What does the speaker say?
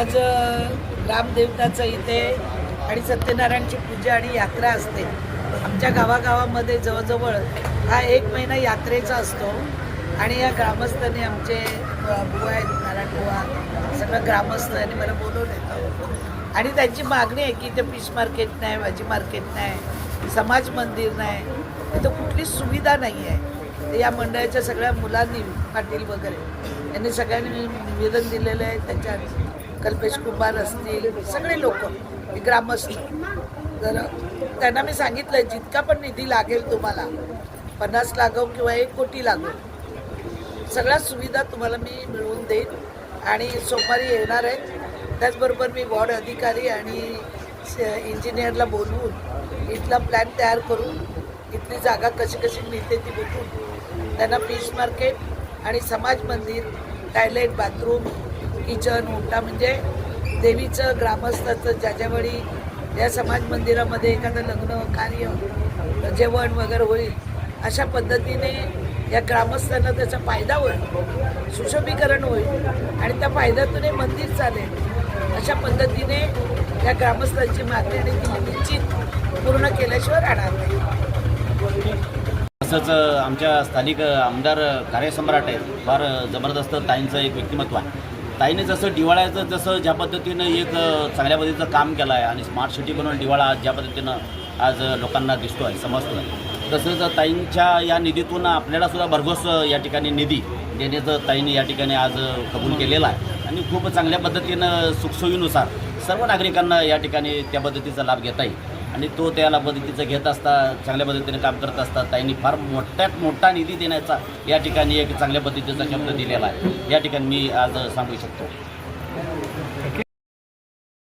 आज ग्रामदेवताचं इथे आणि सत्यनारायणची पूजा आणि यात्रा असते. आमच्या गावागावामध्ये जवळजवळ हा एक महिना यात्रेचा असतो आणि या ग्रामस्थांनी आमचे बुवा आहेत नारायण बुवा सगळं ग्रामस्थ यांनी मला बोलवलं आणि त्यांची मागणी आहे की इथे फिश मार्केट नाही भाजी मार्केट नाही समाज मंदिर नाही इथं कुठलीच सुविधा नाही आहे. तर या मंडळाच्या सगळ्या मुलांनी पाटील वगैरे यांनी सगळ्यांनी निवेदन दिलेलं आहे. त्याच्यात कल्पेश कुमार असतील सगळे लोक ग्रामस्थ. तर त्यांना मी सांगितलं जितका पण निधी लागेल तुम्हाला पन्नास लागव किंवा एक कोटी लागव सगळ्या सुविधा तुम्हाला मी मिळवून देईन आणि सोमवारी येणार आहेत त्याचबरोबर मी वॉर्ड अधिकारी आणि इंजिनियरला बोलवून इथला प्लॅन तयार करून इथली जागा कशी कशी मिळते ती बघून त्यांना फिश मार्केट आणि समाज मंदिर टॉयलेट बाथरूम किचन ओटा म्हणजे देवीचं ग्रामस्थाचं ज्याच्यावेळी या समाज मंदिरामध्ये एखादं लग्न कार्य जेवण वगैरे होईल अशा पद्धतीने या ग्रामस्थांना त्याचा फायदा होईल सुशोभीकरण होईल आणि त्या फायद्यातून हे मंदिर चालेल. अशा पद्धतीने या ग्रामस्थांची मागणी आणि ती निश्चित पूर्ण केल्याशिवाय राहणार नाही. तसंच आमच्या स्थानिक आमदार कार्यसम्राट आहेत फार जबरदस्त ताईंचं एक व्यक्तिमत्व आहे. ताईने जसं दिवाळ्याचं जसं ज्या पद्धतीनं एक चांगल्या पद्धतीचं काम केलं आहे आणि स्मार्ट सिटी बनवून दिवाळा आज ज्या पद्धतीनं आज लोकांना दिसतो आहे समजतो आहे तसंच ताईंच्या या निधीतून आपल्याला सुद्धा भरघोस या ठिकाणी निधी देण्याचं ताईंनी या ठिकाणी आज कबूल केलेलं आहे. आणि खूप चांगल्या पद्धतीनं सुखसोयीनुसार सर्व नागरिकांना या ठिकाणी त्या पद्धतीचा लाभ घेता येईल. आणि तो त्याला पद्धतीचं घेत असता चांगल्या पद्धतीने काम करत असतात त्यांनी फार मोठ्यात मोठा निधी देण्याचा या ठिकाणी एक चांगल्या पद्धतीचा शब्द दिलेला आहे. या ठिकाणी मी आज सांगू शकतो.